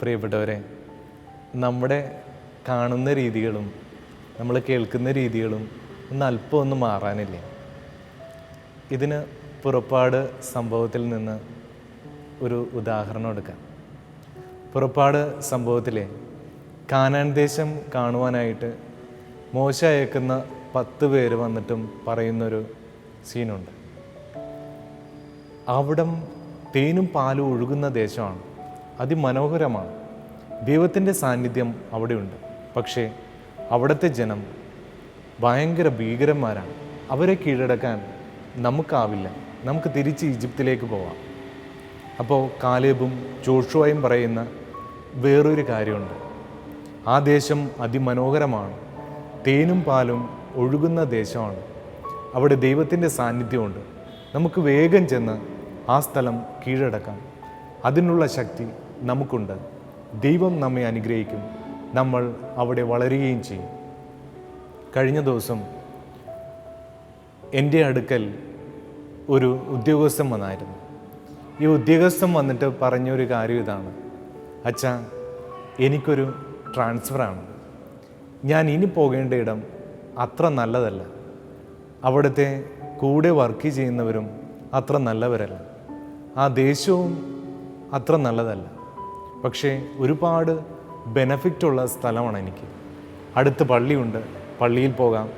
പ്രിയപ്പെട്ടവരെ നമ്മുടെ കാണുന്ന രീതികളും നമ്മൾ കേൾക്കുന്ന രീതികളും ഒന്ന് അല്പം ഒന്ന് മാറാനില്ല. ഇതിന് പുറപ്പാട് സംഭവത്തിൽ നിന്ന് ഒരു ഉദാഹരണം എടുക്കാം. പുറപ്പാട് സംഭവത്തിലെ കാനാൻ ദേശം കാണുവാനായിട്ട് മോശ അയക്കുന്ന പത്ത് പേര് വന്നിട്ടും പറയുന്നൊരു സീനുണ്ട്. അവിടം തേനും പാലും ഒഴുകുന്ന ദേശമാണ്. അതിമനോഹരമാണ്. ദൈവത്തിന്റെ സാന്നിധ്യം അവിടെയുണ്ട്. പക്ഷേ അവിടുത്തെ ജനം ഭയങ്കര ഭീകരന്മാരാണ്. അവരെ കീഴടക്കാൻ നമുക്കാവില്ല. നമുക്ക് തിരിച്ച് ഈജിപ്തിലേക്ക് പോവാം. അപ്പോൾ കാലേബും ചോഷുവായും പറയുന്ന വേറൊരു കാര്യമുണ്ട്. ആ ദേശം അതിമനോഹരമാണ്. തേനും പാലും ഒഴുകുന്ന ദേശമാണ്. അവിടെ ദൈവത്തിന്റെ സാന്നിധ്യമുണ്ട്. നമുക്ക് വേഗം ചെന്ന് ആ സ്ഥലം കീഴടക്കാം. അതിനുള്ള ശക്തി നമുക്കുണ്ട്. ദൈവം നമ്മെ അനുഗ്രഹിക്കും. നമ്മൾ അവിടെ വളരുകയും ചെയ്യും. കഴിഞ്ഞ ദിവസം എന്റെ അടുക്കൽ ഒരു ഉദ്യോഗസ്ഥൻ വന്നായിരുന്നു. ഈ ഉദ്യോഗസ്ഥൻ വന്നിട്ട് പറഞ്ഞൊരു കാര്യം ഇതാണ്. അച്ഛാ എനിക്കൊരു ട്രാൻസ്ഫറാണ് ഞാൻ ഇനി പോകേണ്ട ഇടം അത്ര നല്ലതല്ല. അവിടുത്തെ കൂടെ വർക്ക് ചെയ്യുന്നവരും അത്ര നല്ലവരല്ല. ആ ദേശവും അത്ര നല്ലതല്ല. പക്ഷേ ഒരുപാട് ബെനഫിറ്റുള്ള സ്ഥലമാണ് എനിക്ക്. അടുത്ത് പള്ളിയുണ്ട് പള്ളിയിൽ പോകാം.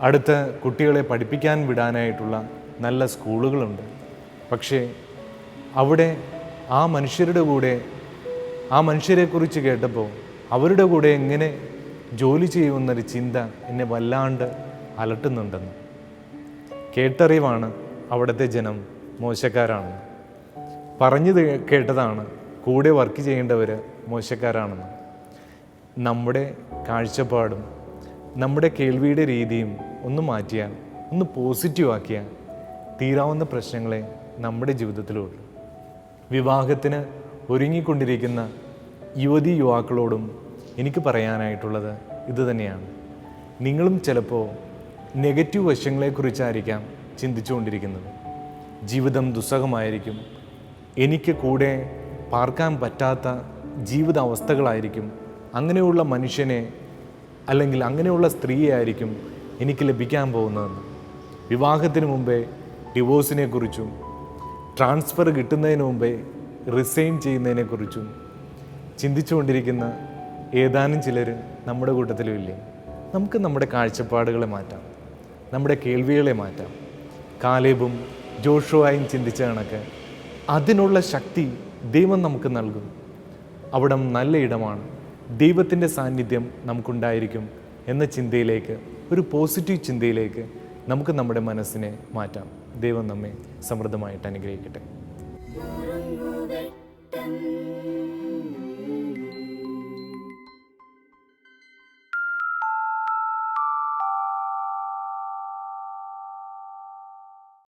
അടുത്ത് കുട്ടികളെ പഠിപ്പിക്കാൻ വിടാനായിട്ടുള്ള നല്ല സ്കൂളുകളുണ്ട്. പക്ഷേ അവിടെ ആ മനുഷ്യരുടെ കൂടെ ആ മനുഷ്യരെക്കുറിച്ച് കേട്ടപ്പോൾ അവരുടെ കൂടെ എങ്ങനെ ജോലി ചെയ്യുമെന്നൊരു ചിന്ത എന്നെ വല്ലാണ്ട് അലട്ടുന്നുണ്ടെന്ന്. കേട്ടറിവാണ് അവിടുത്തെ ജനം മോശക്കാരാണെന്ന്. പറഞ്ഞു കേട്ടതാണ് കൂടെ വർക്ക് ചെയ്യേണ്ടവർ മോശക്കാരാണെന്ന്. നമ്മുടെ കാഴ്ചപ്പാടും നമ്മുടെ കേൾവിയുടെ രീതിയും ഒന്ന് മാറ്റിയാൽ ഒന്ന് പോസിറ്റീവ് ആക്കിയാൽ തീരാവുന്ന പ്രശ്നങ്ങളെ നമ്മുടെ ജീവിതത്തിലുള്ളൂ. വിവാഹത്തിന് ഒരുങ്ങിക്കൊണ്ടിരിക്കുന്ന യുവതി യുവാക്കളോടും എനിക്ക് പറയാനായിട്ടുള്ളത് ഇതുതന്നെയാണ് നിങ്ങളും ചിലപ്പോൾ നെഗറ്റീവ് വശങ്ങളെക്കുറിച്ചായിരിക്കാം ചിന്തിച്ചുകൊണ്ടിരിക്കുന്നത്. ജീവിതം ദുസ്സഹമായിരിക്കും. എനിക്ക് കൂടെ പാർക്കാൻ പറ്റാത്ത ജീവിതാവസ്ഥകളായിരിക്കും. അങ്ങനെയുള്ള മനുഷ്യനെ അല്ലെങ്കിൽ അങ്ങനെയുള്ള സ്ത്രീയെ ആയിരിക്കും എനിക്ക് ലഭിക്കാൻ പോകുന്നതെന്ന് വിവാഹത്തിന് മുമ്പേ ഡിവോഴ്സിനെക്കുറിച്ചും ട്രാൻസ്ഫർ കിട്ടുന്നതിന് മുമ്പേ റിസൈൻ ചെയ്യുന്നതിനെക്കുറിച്ചും ചിന്തിച്ചുകൊണ്ടിരിക്കുന്ന ഏതാനും ചിലർ നമ്മുടെ കൂട്ടത്തിലും ഇല്ലേ? നമുക്ക് നമ്മുടെ കാഴ്ചപ്പാടുകളെ മാറ്റാം. നമ്മുടെ കേൾവികളെ മാറ്റാം. കാലേബും ജോഷുവായും ചിന്തിച്ച കണക്ക് അതിനുള്ള ശക്തി ദൈവം നമുക്ക് നൽകും. അവിടം നല്ല ഇടമാണ്. ദൈവത്തിന്റെ സാന്നിധ്യം നമുക്കുണ്ടായിരിക്കും എന്ന ചിന്തയിലേക്ക് ഒരു പോസിറ്റീവ് ചിന്തയിലേക്ക് നമുക്ക് നമ്മുടെ മനസ്സിനെ മാറ്റാം. ദൈവം നമ്മെ സമൃദ്ധമായിട്ട് അനുഗ്രഹിക്കട്ടെ.